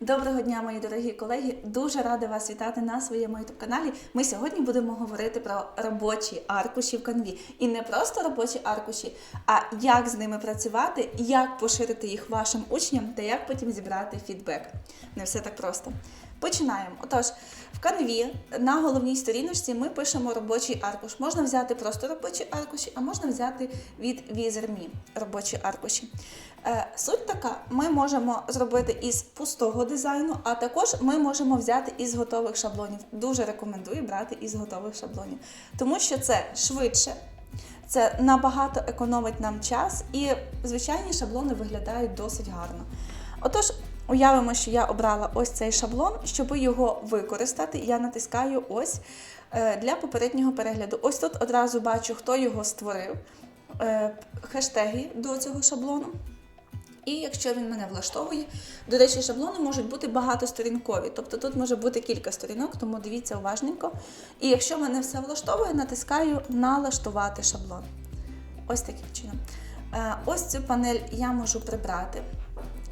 Доброго дня, мої дорогі колеги! Дуже рада вас вітати на своєму youtube каналі. Ми сьогодні будемо говорити про робочі аркуші в канві. І не просто робочі аркуші, а як з ними працювати, як поширити їх вашим учням та як потім зібрати фідбек. Не все так просто. Починаємо. Отож, в канві на головній сторіночці ми пишемо робочий аркуш. Можна взяти просто робочі аркуші, а можна взяти від Wizard.me робочі аркуші. Е, Суть така: ми можемо зробити із пустого дизайну, а також ми можемо взяти із готових шаблонів. Дуже рекомендую брати із готових шаблонів, тому що це швидше. Це набагато економить нам час, і звичайні шаблони виглядають досить гарно. Отож, уявимо, що я обрала ось цей шаблон, щоб його використати, я натискаю ось е, для попереднього перегляду. Ось тут одразу бачу, хто його створив, е, хештеги до цього шаблону. І якщо він мене влаштовує, до речі, шаблони можуть бути багатосторінкові, тобто тут може бути кілька сторінок, тому дивіться уважненько. І якщо мене все влаштовує, натискаю налаштувати шаблон. Ось таким чином. Е, Ось цю панель я можу прибрати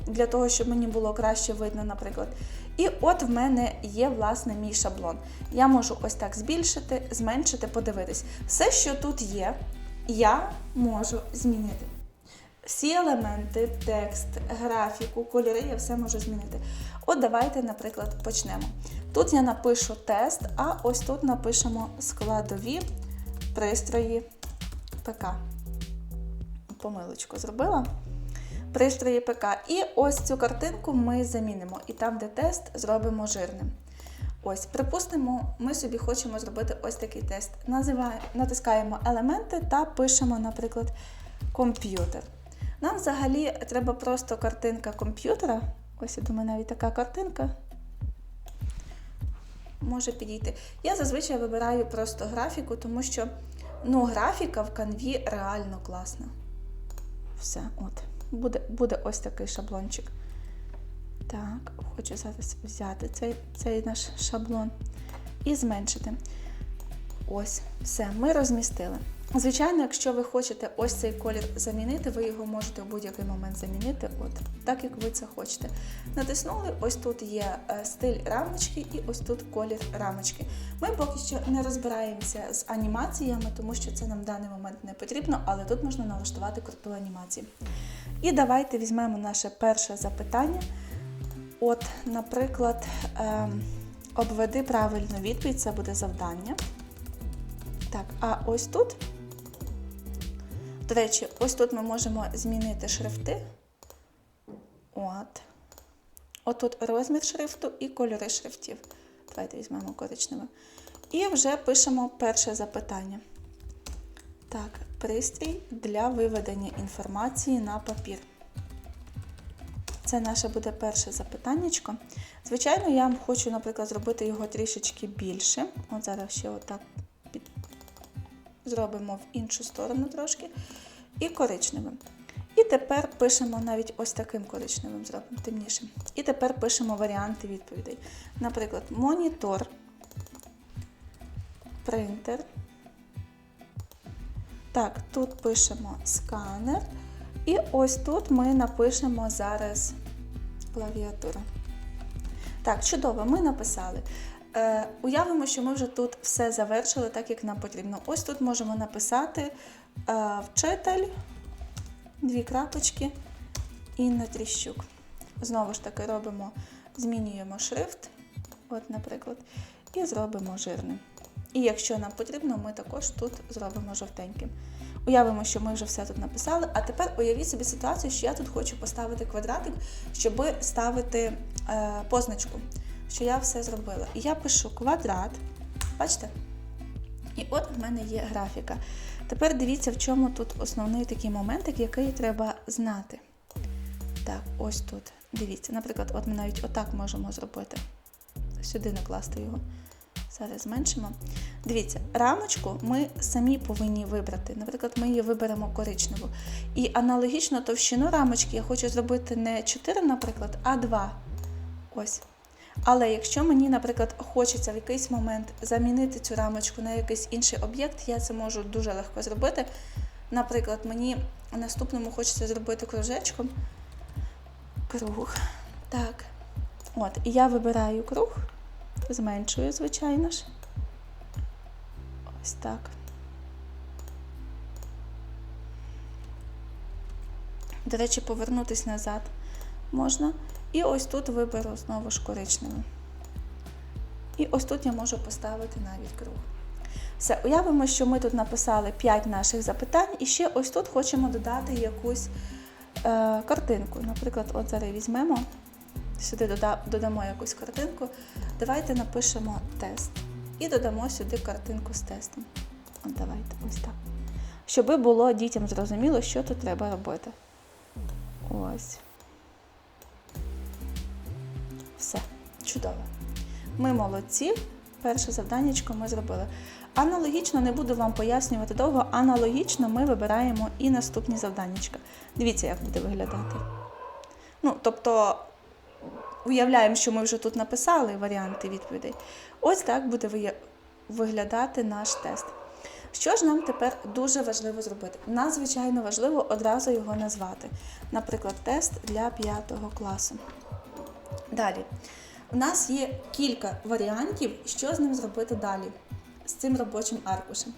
для того, щоб мені було краще видно, наприклад. І от в мене є власне мій шаблон. Я можу ось так збільшити, зменшити, подивитись. Все, що тут є, я можу змінити. Всі елементи, текст, графіку, кольори я все можу змінити. От давайте, наприклад, почнемо. Тут я напишу тест, а ось тут напишемо складові пристрої ПК. Помилочку зробила. Пристрої ПК. І ось цю картинку ми замінимо. І там, де тест, зробимо жирним. Ось, припустимо, ми собі хочемо зробити ось такий тест. Називає, натискаємо елементи та пишемо, наприклад, комп'ютер. Нам взагалі треба просто картинка комп'ютера. Ось я думаю, навіть така картинка може підійти. Я зазвичай вибираю просто графіку, тому що ну, графіка в канві реально класна. Все, от. Буде, буде ось такий шаблончик. Так, хочу зараз взяти цей, цей наш шаблон і зменшити. Ось, все, ми розмістили. Звичайно, якщо ви хочете ось цей колір замінити, ви його можете в будь-який момент замінити, от так як ви це хочете. Натиснули, ось тут є е, стиль рамочки і ось тут колір рамочки. Ми поки що не розбираємося з анімаціями, тому що це нам в даний момент не потрібно, але тут можна налаштувати круту анімацію. І давайте візьмемо наше перше запитання. От, наприклад, ем, обведи правильну відповідь, це буде завдання. Так, а ось тут, до речі, ось тут ми можемо змінити шрифти. От. Отут розмір шрифту і кольори шрифтів. Давайте візьмемо коричневе. І вже пишемо перше запитання. Так, пристрій для виведення інформації на папір. Це наше буде перше запитаннячко. Звичайно, я хочу, наприклад, зробити його трішечки більше. От зараз ще отак. Зробимо в іншу сторону трошки. І коричневим. І тепер пишемо навіть ось таким коричневим, зробимо темнішим. І тепер пишемо варіанти відповідей. Наприклад, монітор, принтер. Так, тут пишемо сканер. І ось тут ми напишемо зараз клавіатура. Так, чудово, ми написали. Е, уявимо, що ми вже тут все завершили так, як нам потрібно. Ось тут можемо написати е, вчитель, дві крапочки, Інна Тріщук. Знову ж таки, робимо, змінюємо шрифт, от, наприклад, і зробимо жирним. І якщо нам потрібно, ми також тут зробимо жовтеньким. Уявимо, що ми вже все тут написали, а тепер уявіть собі ситуацію, що я тут хочу поставити квадратик, щоб ставити е, позначку, що я все зробила. І я пишу квадрат, бачите? І от в мене є графіка. Тепер дивіться, в чому тут основний такий моментик, який треба знати. Так, ось тут. Дивіться, наприклад, от ми навіть отак можемо зробити. Сюди накласти його. Зараз зменшимо. Дивіться, рамочку ми самі повинні вибрати. Наприклад, ми її виберемо коричневу. І аналогічно товщину рамочки я хочу зробити не 4, наприклад, а 2. Ось. Але якщо мені, наприклад, хочеться в якийсь момент замінити цю рамочку на якийсь інший об'єкт, я це можу дуже легко зробити. Наприклад, мені наступному хочеться зробити кружечком. Круг. Так. От, і я вибираю круг, зменшую, звичайно ж. Ось так. До речі, повернутися назад можна. І ось тут виберу знову ж коричневий. І ось тут я можу поставити навіть круг. Все, уявимо, що ми тут написали 5 наших запитань, і ще ось тут хочемо додати якусь е, картинку. Наприклад, от зараз візьмемо, сюди дода, додамо якусь картинку. Давайте напишемо тест. І додамо сюди картинку з тестом. От давайте, ось так. Щоб було дітям зрозуміло, що тут треба робити. Ось. Чудово. Ми молодці. Перше завданнячко ми зробили. Аналогічно не буду вам пояснювати довго. Аналогічно ми вибираємо і наступні завданнячка. Дивіться, як буде виглядати. Ну, тобто, уявляємо, що ми вже тут написали варіанти відповідей. Ось так буде виглядати наш тест. Що ж нам тепер дуже важливо зробити? Надзвичайно важливо одразу його назвати. Наприклад, тест для 5 класу. Далі. У нас є кілька варіантів, що з ним зробити далі, з цим робочим аркушем.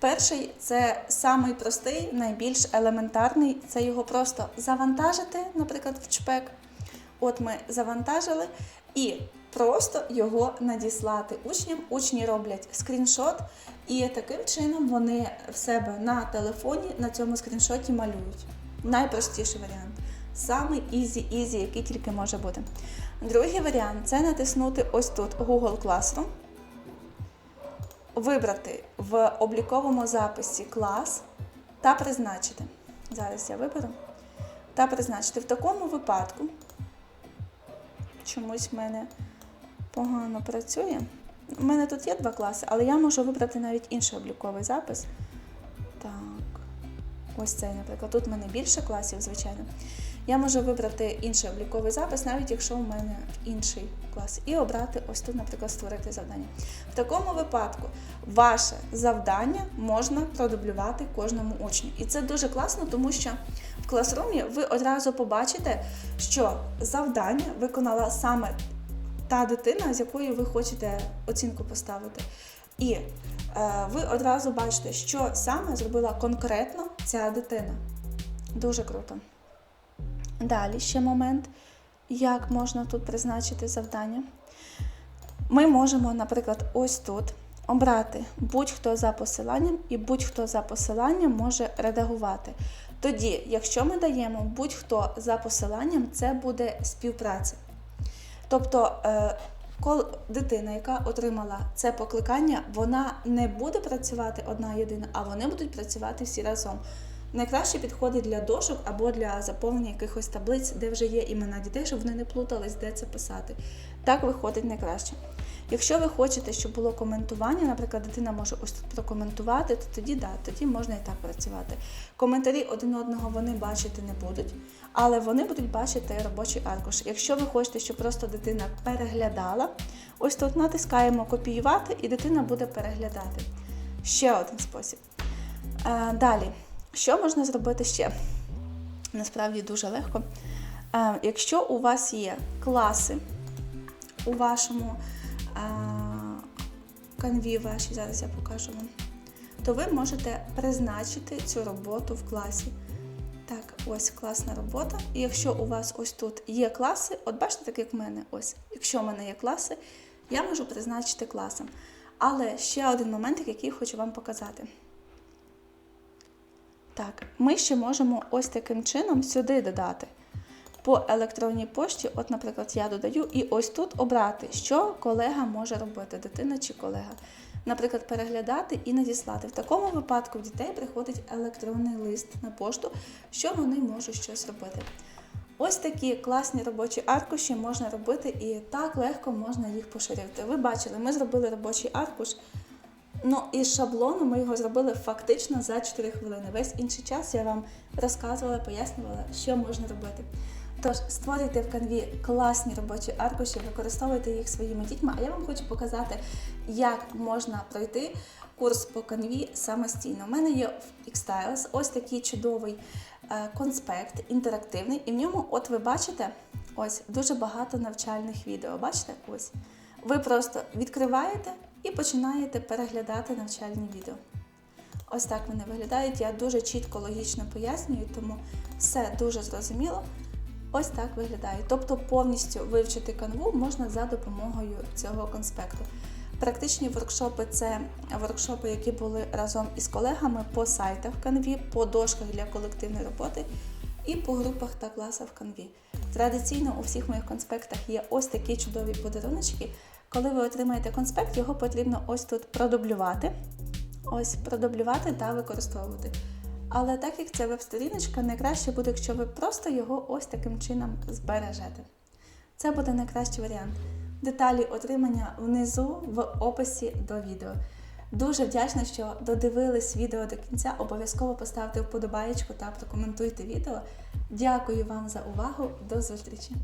Перший це самий простий, найбільш елементарний це його просто завантажити, наприклад, в чпек. От ми завантажили і просто його надіслати учням. Учні роблять скріншот, і таким чином вони в себе на телефоні на цьому скріншоті малюють. Найпростіший варіант. Самий ізі-ізі, який тільки може бути. Другий варіант це натиснути ось тут Google Classroom, вибрати в обліковому записі клас та призначити. Зараз я виберу. Та призначити. В такому випадку чомусь в мене погано працює. У мене тут є два класи, але я можу вибрати навіть інший обліковий запис. Так, ось цей, наприклад. Тут в мене більше класів, звичайно. Я можу вибрати інший обліковий запис, навіть якщо у мене інший клас, і обрати ось тут, наприклад, створити завдання. В такому випадку ваше завдання можна продублювати кожному учню. І це дуже класно, тому що в класрумі ви одразу побачите, що завдання виконала саме та дитина, з якою ви хочете оцінку поставити. І е, ви одразу бачите, що саме зробила конкретно ця дитина. Дуже круто. Далі ще момент, як можна тут призначити завдання. Ми можемо, наприклад, ось тут обрати будь-хто за посиланням, і будь-хто за посиланням може редагувати. Тоді, якщо ми даємо будь-хто за посиланням, це буде співпраця. Тобто, е, коли дитина, яка отримала це покликання, вона не буде працювати одна єдина, а вони будуть працювати всі разом. Найкраще підходить для дошок або для заповнення якихось таблиць, де вже є імена дітей, щоб вони не плутались, де це писати. Так виходить найкраще. Якщо ви хочете, щоб було коментування, наприклад, дитина може ось тут прокоментувати, то тоді да, тоді можна і так працювати. Коментарі один одного вони бачити не будуть, але вони будуть бачити робочий аркуш. Якщо ви хочете, щоб просто дитина переглядала, ось тут натискаємо копіювати, і дитина буде переглядати. Ще один спосіб. Е, Далі, що можна зробити ще? Насправді дуже легко. Е, Якщо у вас є класи у вашому е, канві вашій, зараз я покажу вам, то ви можете призначити цю роботу в класі. Так, ось класна робота. І якщо у вас ось тут є класи, от бачите, так як в мене, ось, якщо в мене є класи, я можу призначити класом. Але ще один момент, який хочу вам показати. Так, ми ще можемо ось таким чином сюди додати. По електронній пошті, от, наприклад, я додаю, і ось тут обрати, що колега може робити, дитина чи колега. Наприклад, переглядати і надіслати. В такому випадку в дітей приходить електронний лист на пошту, що вони можуть щось робити. Ось такі класні робочі аркуші можна робити і так легко можна їх поширювати. Ви бачили, ми зробили робочий аркуш. Ну, із шаблону ми його зробили фактично за 4 хвилини. Весь інший час я вам розказувала, пояснювала, що можна робити. Тож створюйте в канві класні робочі аркуші, використовуйте їх своїми дітьми. А я вам хочу показати, як можна пройти курс по канві самостійно. У мене є в Xtiles ось такий чудовий е, конспект, інтерактивний, і в ньому, от ви бачите, Ось дуже багато навчальних відео. Бачите? Ось. Ви просто відкриваєте і починаєте переглядати навчальні відео. Ось так вони виглядають. Я дуже чітко, логічно пояснюю, тому все дуже зрозуміло. Ось так виглядає. Тобто повністю вивчити канву можна за допомогою цього конспекту. Практичні воркшопи це воркшопи, які були разом із колегами по сайтах канві, по дошках для колективної роботи і по групах та класах в канві. Традиційно у всіх моїх конспектах є ось такі чудові подаруночки. Коли ви отримаєте конспект, його потрібно ось тут продублювати. Ось продублювати та використовувати. Але так як це веб-сторіночка, найкраще буде, якщо ви просто його ось таким чином збережете. Це буде найкращий варіант. Деталі отримання внизу в описі до відео. Дуже вдячна, що додивились відео до кінця. Обов'язково поставте вподобаєчку та прокоментуйте відео. Дякую вам за увагу. До зустрічі!